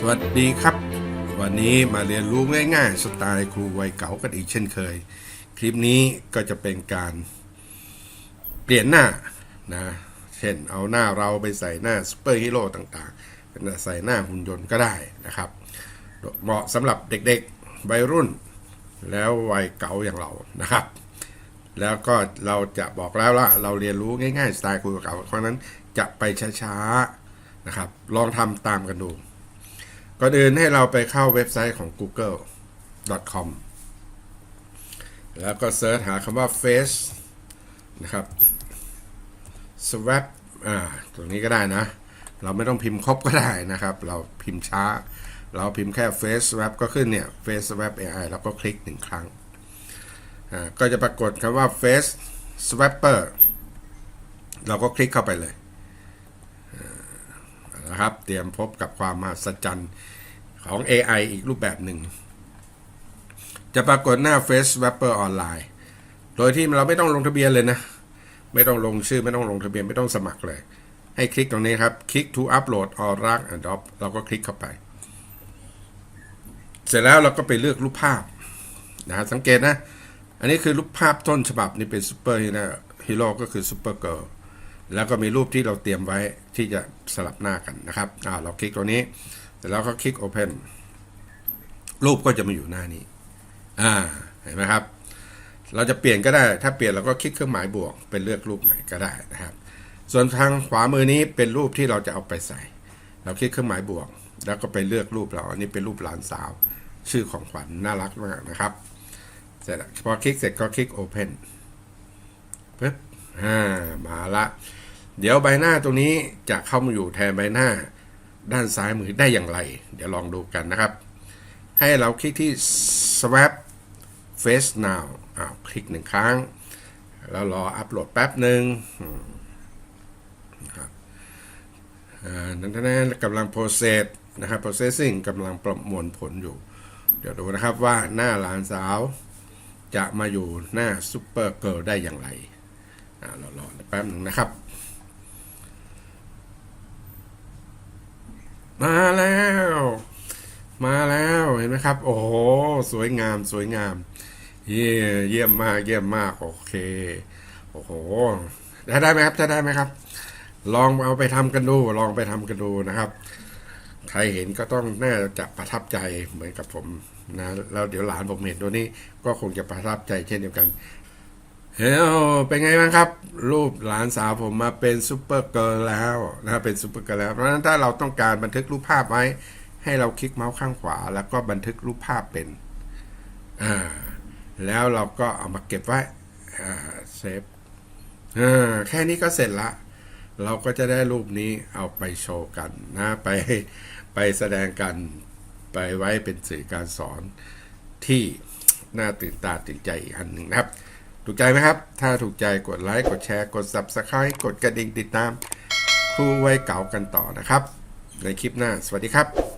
สวัสดีครับ วันนี้มาเรียนรู้ง่ายๆ สไตล์ครูวัยเก่ากันอีกเช่นเคย คลิปนี้ก็จะเป็นการเปลี่ยนหน้านะเช่นเอาหน้าเราไปใส่หน้าซูเปอร์ฮีโร่ต่างๆใส่หน้าหุ่นยนต์ก็ได้นะครับ เหมาะสำหรับเด็กๆวัยรุ่น แล้ววัยเก่าอย่างเรานะครับ แล้วก็เราจะบอกแล้วว่าเราเรียนรู้ง่ายๆสไตล์ครูเก่าเพราะนั้นจะไปช้าๆนะครับ ลองทำตามกันดู ก่อนอื่นให้เราไปเข้าเว็บไซต์ของ google.com แล้วก็เซิร์ชหาคำว่า face นะครับ swap อ่า ตรงนี้ก็ได้นะ เราไม่ต้องพิมพ์ครบก็ได้นะครับ เราพิมพ์ช้า เราพิมพ์แค่ face swap ก็ขึ้นเนี่ย face swap AI แล้วก็คลิกหนึ่งครั้ง อ่า ก็จะปรากฏคำว่า face swapper เราก็คลิกเข้าไปเลย นะครับ เตรียมพบกับความมหัศจรรย์ของ AI อีกรูปแบบหนึ่ง จะปรากฏหน้า Face Wrapper ออนไลน์ โดยที่เราไม่ต้องลงทะเบียนเลยนะ ไม่ต้องลงชื่อไม่ต้องลงทะเบียนไม่ต้องสมัครเลย ให้คลิกตรงนี้ครับ คลิก to upload or rag and drop เราก็คลิกเข้าไป เสร็จแล้วเราก็ไปเลือกรูปภาพนะฮะสังเกตนะ อันนี้คือรูปภาพต้นฉบับนี่เป็นซูเปอร์ฮีโร่ก็คือซูเปอร์เกิร์ล แล้วก็มีรูปที่เราเตรียมไว้ที่จะสลับหน้ากันนะครับอ่าเราคลิกตรงนี้เสร็จแล้วก็คลิก Open รูปก็จะมาอยู่หน้านี้ อ่า เห็นไหมครับ เราจะเปลี่ยนก็ได้ ถ้าเปลี่ยนเราก็คลิกเครื่องหมายบวก เป็นเลือกรูปใหม่ก็ได้นะครับ ส่วนทางขวามือนี้เป็นรูปที่เราจะเอาไปใส่ เราคลิกเครื่องหมายบวก แล้วก็ไปเลือกรูปเรา อันนี้เป็นรูปหลานสาว ชื่อของขวัญน่ารักมากนะครับ เสร็จแล้วพอคลิกเสร็จก็คลิก Open ปึ๊บ อ่ามาละ เดี๋ยวใบหน้าตรงนี้จะเข้ามาอยู่แทนใบหน้า ด้านซ้ายมือได้อย่างไร เดี๋ยวลองดูกันนะครับ ให้เราคลิกที่ swap face now อ้าวคลิกหนึ่งครั้ง แล้วรออัปโหลดแป๊บหนึ่งนะครับอ่านั้นนั้นกำลัง process นะครับ processing กำลังประมวลผลอยู่ เดี๋ยวดูนะครับว่าหน้าหลานสาวจะมาอยู่หน้าซูเปอร์เกิร์ลได้อย่างไร อ่ารารอแป๊บหนึ่งนะครับ มาแล้ว มาแล้วเห็นไหมครับ โอ้โหสวยงามสวยงาม เยี่ยเยี่ยมมากเยี่ยมมาก โอเค โอ้โหได้ได้ไหมครับจะได้ไหมครับ ลองเอาไปทำกันดู ลองไปทำกันดูนะครับ ใครเห็นก็ต้องน่าจะประทับใจเหมือนกับผมนะแล้วเดี๋ยวหลานผมเห็นตัวนี้ก็คงจะประทับใจเช่นเดียวกัน เฮ้ยเป็นไงบ้างครับ รูปหลานสาวผมมาเป็นซูเปอร์เกิร์ลแล้วนะครับเป็นซูเปอร์เกิร์ลแล้ว เพราะฉะนั้นถ้าเราต้องการบันทึกรูปภาพไว้ ให้เราคลิกเมาส์ข้างขวา แล้วก็บันทึกรูปภาพเป็นอ่าแล้วเราก็เอามาเก็บไว้อ่าเซฟอ่าแค่นี้ก็เสร็จละ เราก็จะได้รูปนี้เอาไปโชว์กันนะไปไปแสดงกันไปไว้เป็นสื่อการสอนที่น่าตื่นตาตื่นใจอีกอันหนึ่งนะครับ ถูกใจไหมครับ ถ้าถูกใจกดไลค์ กดแชร์ กด Subscribe กดกระดิ่งติดตามครูไว้เก่ากันต่อนะครับ ในคลิปหน้า สวัสดีครับ